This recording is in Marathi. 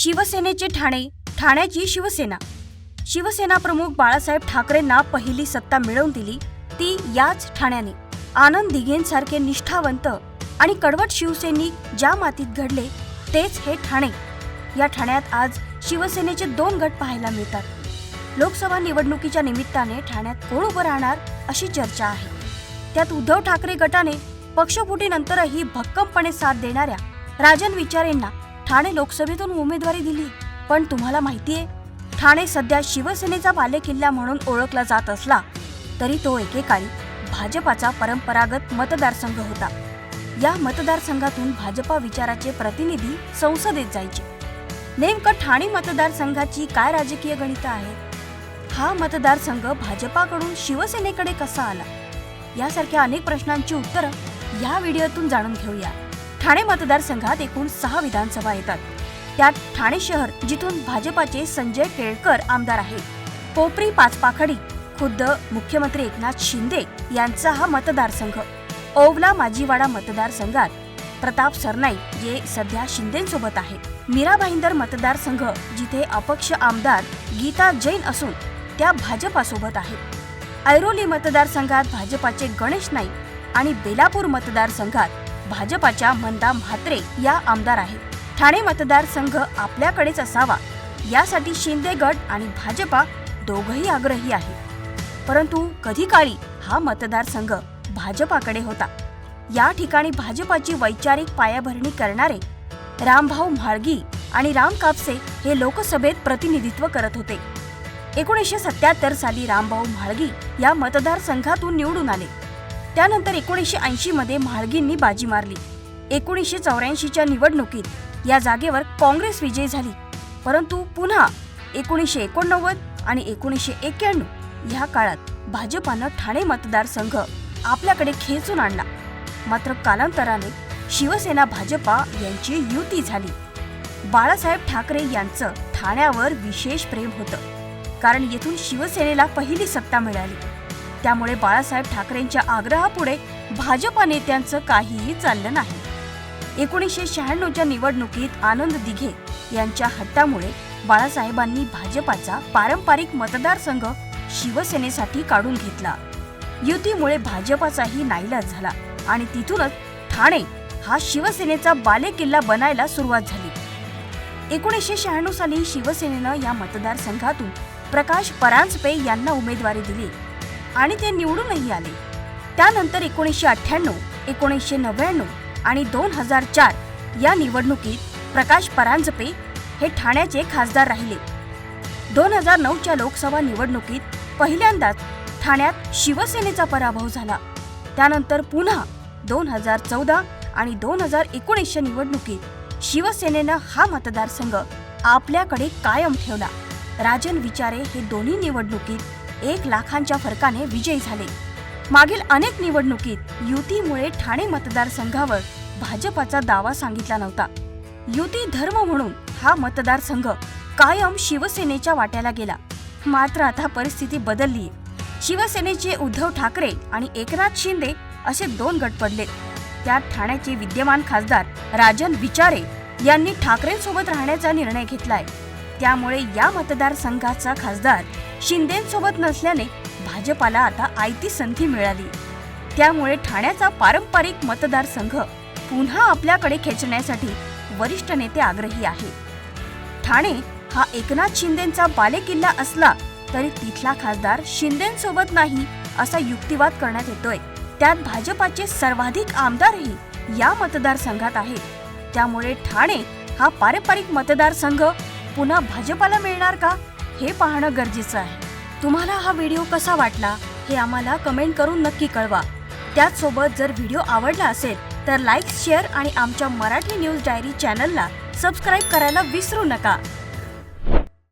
शिवसेनेचे ठाणे ठाण्याची शिवसेना. शिवसेना प्रमुख बाळासाहेब ठाकरेंना पहिली सत्ता मिळवून दिली ती याच ठाण्याने. आनंद दिघेंसारखे निष्ठावंत आणि कडवट शिवसैनिक ज्या मातीत घडले तेच हे ठाणे. या ठाण्यात आज शिवसेनेचे दोन गट पाहायला मिळतात. लोकसभा निवडणुकीच्या निमित्ताने ठाण्यात कोण उभं राहणार अशी चर्चा आहे. त्यात उद्धव ठाकरे गटाने पक्षफुटीनंतरही भक्कमपणे साथ देणाऱ्या राजन विचारेंना ठाणे लोकसभेतून उमेदवारी दिली. पण तुम्हाला माहितीये ठाणे सध्या शिवसेनेचा बालेकिल्ला म्हणून ओळखला जात असला तरी तो एकेकाळी भाजपाचा परंपरागत मतदारसंघ होता. या मतदारसंघातून भाजपा विचाराचे प्रतिनिधी संसदेत जायचे. नेमकं ठाणे मतदारसंघाची काय राजकीय गणित आहेत हा मतदारसंघ भाजपाकडून शिवसेनेकडे कसा आला? यासारख्या अनेक प्रश्नांची उत्तरं या व्हिडिओतून जाणून घेऊया. ठाणे मतदारसंघात एकूण सहा विधानसभा येतात. त्यात ठाणे शहर जिथून भाजपाचे संजय केळकर आमदार आहेत. कोपरी पाचपाखडी खुद्द मुख्यमंत्री एकनाथ शिंदे यांचा हा मतदारसंघ. ओवला माजीवाडा मतदारसंघात प्रताप सरनाई जे सध्या शिंदेसोबत आहेत. मीरा भाईंदर मतदारसंघ जिथे अपक्ष आमदार गीता जैन असून त्या भाजपासोबत आहेत. ऐरोली मतदारसंघात भाजपाचे गणेश नाईक आणि बेलापूर मतदारसंघात भाजपाच्या मंदा म्हात्रे या आमदार आहेत. ठाणे मतदारसंघ आपल्याकडेच असावा यासाठी शिंदे गट आणि भाजपा दोघही आग्रही आहेत. परंतु कधी काळी हा मतदारसंघ भाजपाकडे होता. या ठिकाणी भाजपाची वैचारिक पायाभरणी करणारे रामभाऊ म्हाळगी आणि राम कापसे हे लोकसभेत प्रतिनिधित्व करत होते. एकोणीसशे सत्याहत्तर साली रामभाऊ म्हाळगी या मतदारसंघातून निवडून आले. त्यानंतर एकोणीसशे ऐंशीमध्ये म्हाळगींनी बाजी मारली. एकोणीसशे चौऱ्याऐंशीच्या निवडणुकीत या जागेवर काँग्रेस विजयी झाली. परंतु पुन्हा एकोणीसशे एकोणनव्वद आणि एकोणीसशे एक्क्याण्णव ह्या काळात भाजपानं ठाणे मतदारसंघ आपल्याकडे खेचून आणला. मात्र कालांतराने शिवसेना भाजपा यांची युती झाली. बाळासाहेब ठाकरे यांचं ठाण्यावर विशेष प्रेम होतं. कारण येथून शिवसेनेला पहिली सत्ता मिळाली. त्यामुळे बाळासाहेब ठाकरेंच्या आग्रहापुढे भाजपा नेत्यांचं काहीही चाललं नाही. एकोणीसशे शहाण्णवच्या निवडणुकीत आनंद दिघे यांच्या हट्टामुळे बाळासाहेबांनी भाजपाचा पारंपरिक मतदारसंघ शिवसेनेसाठी काढून घेतला. युतीमुळे भाजपाचाही नाईलाज झाला आणि तिथूनच ठाणे हा शिवसेनेचा बालेकिल्ला बनायला सुरुवात झाली. एकोणीसशे शहाण्णव साली शिवसेनेनं या मतदारसंघातून प्रकाश परांजपे यांना उमेदवारी दिली. आणि ते निवडूनही आले. त्यानंतर एकोणीसशे अठ्ठ्याण्णव एकोणीसशे नव्याण्णव आणि दोन हजार चार या निवडणुकीत प्रकाश परांजपे हे ठाण्याचे खासदार राहिले. दोन हजार नऊच्या लोकसभा निवडणुकीत पहिल्यांदाच ठाण्यात शिवसेनेचा पराभव झाला. त्यानंतर पुन्हा दोन हजार चौदा आणि दोन हजार एकोणीसच्या निवडणुकीत शिवसेनेनं हा मतदारसंघ आपल्याकडे कायम ठेवला. राजन विचारे हे दोन्ही निवडणुकीत एक लाखांच्या फरकाने विजयी झाले. मागील अनेक निवडणुकीत युतीमुळे ठाणे मतदारसंघावर भाजपाचा दावा सांगितला नव्हता. युती धर्म म्हणून हा मतदारसंघ कायम शिवसेनेच्या वाट्याला गेला. मात्र आता परिस्थिती बदलली शिवसेनेचे उद्धव ठाकरे आणि एकनाथ शिंदे असे दोन गट पडले. त्यात ठाण्याचे विद्यमान खासदार राजन विचारे यांनी ठाकरेंसोबत राहण्याचा निर्णय घेतलाय. त्यामुळे या मतदारसंघाचा खासदार शिंदेसोबत नसल्याने भाजपाला आता आयती संधी मिळाली. त्यामुळे ठाण्याचा पारंपरिक मतदारसंघ पुन्हा आपल्याकडे खेचण्यासाठी वरिष्ठ नेते आग्रही आहेत. ठाणे हा एकनाथ शिंदेचा बालेकिल्ला असला तरी तिथला खासदार शिंदेसोबत नाही असा युक्तिवाद करण्यात येतोय. त्यात भाजपाचे सर्वाधिक आमदारही या मतदारसंघात आहेत. त्यामुळे ठाणे हा पारंपरिक मतदारसंघ पुन्हा भाजपाला मिळणार का? हे पाहणं गरजेचं आहे. तुम्हाला हा व्हिडिओ कसा वाटला हे आम्हाला कमेंट करून नक्की कळवा. त्याचसोबत जर व्हिडिओ आवडला असेल तर लाईक शेअर आणि आमच्या मराठी न्यूज डायरी चॅनलला सबस्क्राईब करायला विसरू नका.